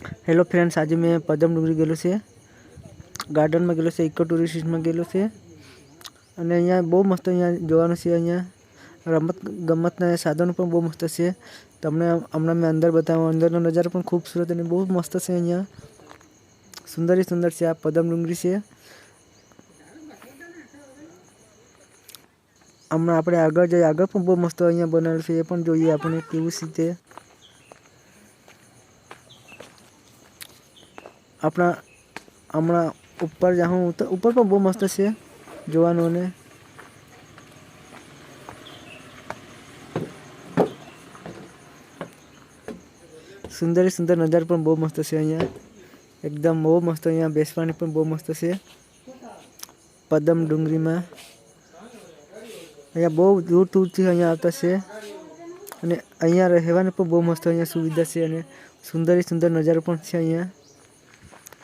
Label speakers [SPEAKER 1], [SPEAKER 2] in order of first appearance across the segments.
[SPEAKER 1] Hello friends આજે મેં પદમ ડુંગરી ગયેલો છે. ગાર્ડનમાં ગયેલો છે ઇકો ટુરિસ્ટમાં ગયેલો છે. અને અહીંયા બહુ મસ્ત અહીંયા જોવાનું છે અહીંયા. રમત ગમતના સાધનો પણ બહુ મસ્ત છે. તમને હમણાં મેં અંદર બતાવ્યો, અંદરનો નજારો પણ ખૂબસૂરત અને બહુ મસ્ત છે અહીંયા. સુંદર સુંદર છે આ પદમ ડુંગરી છે. હમણાં આપણે આગળ જઈએ, આગળ પણ બહુ મસ્ત અહીંયા બનાવેલું છે, એ પણ જોઈએ આપણે કેવું છે તે આપણા હમણાં ઉપર જાઉં તો ઉપર પણ બહુ મસ્ત છે જોવાનું ને સુંદર સુંદર નજારો પણ બહુ મસ્ત છે અહીંયા. એકદમ બહુ મસ્ત અહીંયા બેસવાની પણ બહુ મસ્ત છે. પદમ ડુંગરીમાં. અહીંયા બહુ દૂર દૂરથી અહીંયા આવતા છે. અને અહીંયા રહેવાની પણ બહુ મસ્ત અહીંયા સુવિધા છે અને સુંદર સુંદર નજારો પણ છે અહીંયા.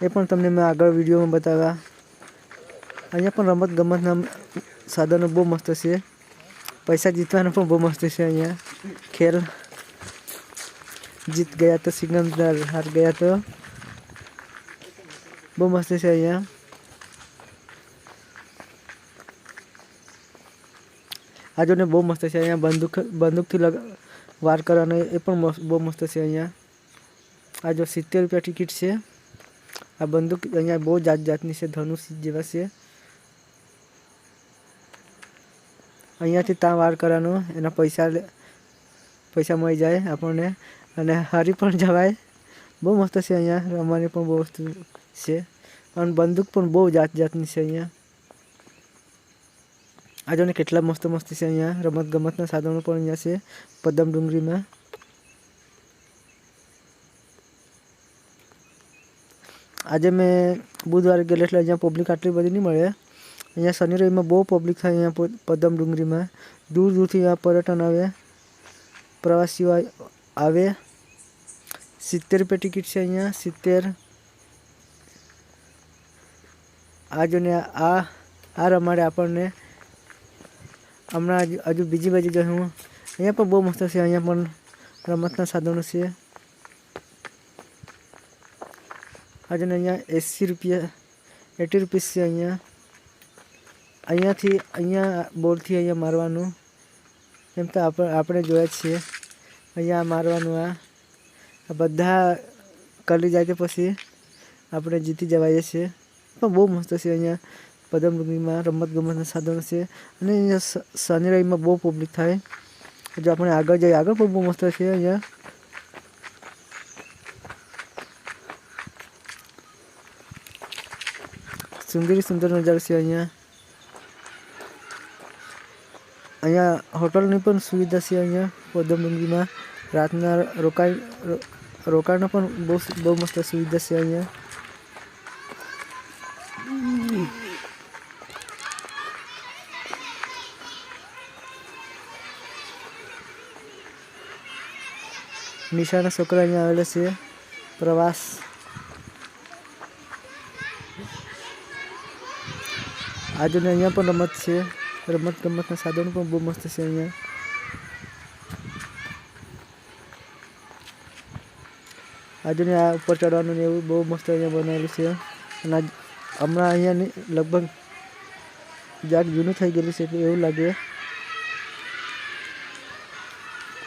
[SPEAKER 1] એ પણ તમને મેં આગળ વિડીયોમાં બતાવ્યા. અહીંયા પણ રમત ગમતના સાધનો બહુ મસ્ત છે. પૈસા જીતવાના પણ બહુ મસ્ત છે અહીંયા. ખેલ જીત ગયા તો સિકંદર હાર ગયા તો. બહુ મસ્ત છે અહીંયા. આ જોને બહુ મસ્ત છે અહીંયા. બંદૂક, બંદૂકથી લગ, વાર કરવાનો એ પણ બહુ મસ્ત છે અહીંયા. આ જો સિત્તેર રૂપિયા ટિકિટ છે. આ બંદૂક અહીંયા બહુ જાત જાતની છે, ધનુષ જેવા છે. અહીંયાથી ત્યાં વાર કરવાનો, એના પૈસા પૈસા મળી જાય આપણને. અને હારી પણ જવાય. બહુ મસ્ત છે અહીંયા, રમવાની પણ બહુ વસ્તુ છે. અને બંદૂક પણ બહુ જાત જાતની છે અહીંયા. આ જોને કેટલા મસ્ત મસ્ત છે અહીંયા. રમત ગમતના સાધનો પણ અહીંયા છે. પદમ ડુંગરીમાં આજે મેં બુધવારે ગયેલો એટલે અહીંયા પબ્લિક આટલી બધી નહીં મળે. અહીંયા શનિ રવિમાં બહુ પબ્લિક થાય અહીંયા પદમ ડુંગરીમાં દૂર દૂરથી અહીંયા પર્યટન આવે. પ્રવાસીઓ આવે. સિત્તેર રૂપિયા ટિકિટ છે અહીંયા. સિત્તેર. આ જોને આ આ રમાડે આપણને. હમણાં હજુ બીજી બાજુ જશું અહીંયા પણ બહુ મસ્ત છે, અહીંયા પણ રમતના સાધનો છે. આજે અહીંયા એંસી રૂપિયા, એટી રૂપીસ છે અહીંયા. અહીંયાથી, અહીંયા બોલથી અહીંયા મારવાનું. એમ તો આપણે આપણે જોયા છીએ. અહીંયા મારવાનું આ. બધા કરી જાય તો પછી આપણે જીતી જવાઈએ છીએ. પણ બહુ મસ્ત છે અહીંયા. પદમડુંગરીમાં રમત ગમતના સાધનો છે. અને અહીંયા શનિ રવિમાં બહુ પબ્લિક થાય. જો આપણે આગળ જઈએ, આગળ પણ બહુ મસ્ત છે અહીંયા. સુંદર સુંદર નજારો છે અહીંયા. અહીંયા હોટલની પણ સુવિધા છે અહીંયા પદમબંદીમાં રાતના રોકાઈ રોકાણનો પણ બહુ બહુ મસ્ત સુવિધા છે અહીંયા. નિશાના છોકરા અહીંયા આવેલા છે. પ્રવાસ આજુને અહીંયા પણ રમત છે. રમત ગમતના સાધનો પણ બહુ મસ્ત છે અહીંયા. આજને આ ઉપર ચડવાનું ને એવું બહુ મસ્ત અહીંયા બનાવેલું છે. અને હમણાં અહીંયાની લગભગ જાગ જૂનું થઈ ગયેલું છે એટલે એવું લાગે.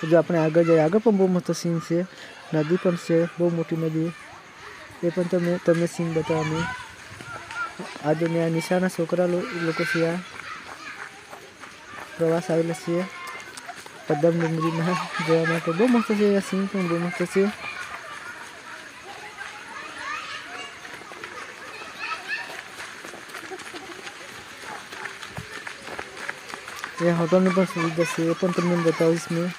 [SPEAKER 1] જો આપણે આગળ જઈએ. આગળ પણ બહુ મસ્ત સીન છે. નદી પણ છે. બહુ મોટી નદી. એ પણ તમે તમને સીન બતાવવાની આજે દુનિયા આ નિશાના છોકરા લોકો છીએ આ. પ્રવાસ આવેલા છીએ પદ્મ ડુંગરીમાં જોવા માટે બહુ મસ્ત છે. આ સીન પણ બહુ મસ્ત છે. એ હોટલની પણ સુવિધા છે. એ પણ તમને બતાવીશ મેં.